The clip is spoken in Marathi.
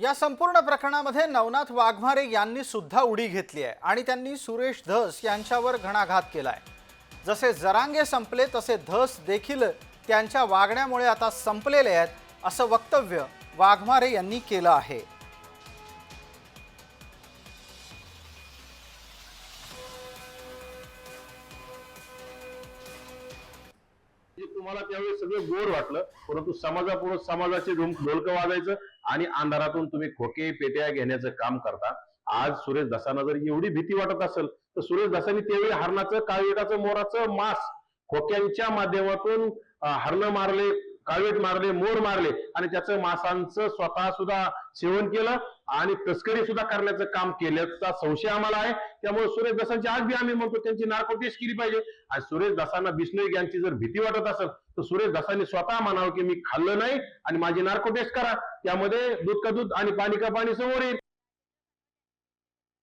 या संपूर्ण प्रकरणामध्ये नवनाथ वाघमारे यांनी सुद्धा उडी घेतली आहे आणि त्यांनी सुरेश धस यांच्यावर घणाघात केला आहे जसे जरांगे संपले तसे धस देखील त्यांच्या वागण्यामुळे आता संपलेले आहेत असं वक्तव्य वाघमारे यांनी केलं आहे. तुम्हाला त्यावेळी सगळं गोड वाटलं परंतु समाजापुढे समाजाचे ढोल ढोलकं वाजायचं आणि अंधारातून तुम्ही खोके पेट्या घेण्याचं काम करता. आज सुरेश दसांना जर एवढी भीती वाटत असेल तर सुरेश दसांनी त्यावेळी हरणाचं काळवेटाचं मोराचं मांस खोक्यांच्या माध्यमातून हरण हरणं मारले काळवेट मारले मोर मारले आणि त्याचं मासांचं स्वतः सुद्धा सेवन केलं आणि तस्करी सुद्धा करण्याचं काम केल्याचा संशय आम्हाला आहे. त्यामुळे सुरेश दासांची आज बी आम्ही म्हणतो त्यांची नार्को टेस्ट केली पाहिजे. आणि सुरेश दासांना बिष्णोई यांची जर भीती वाटत असेल तर सुरेश दासांनी स्वतः म्हणावं की मी खाल्लं नाही आणि माझी नार्को टेस्ट करा. त्यामध्ये दूध का दूध आणि पाणी का पाणी समोर येईल.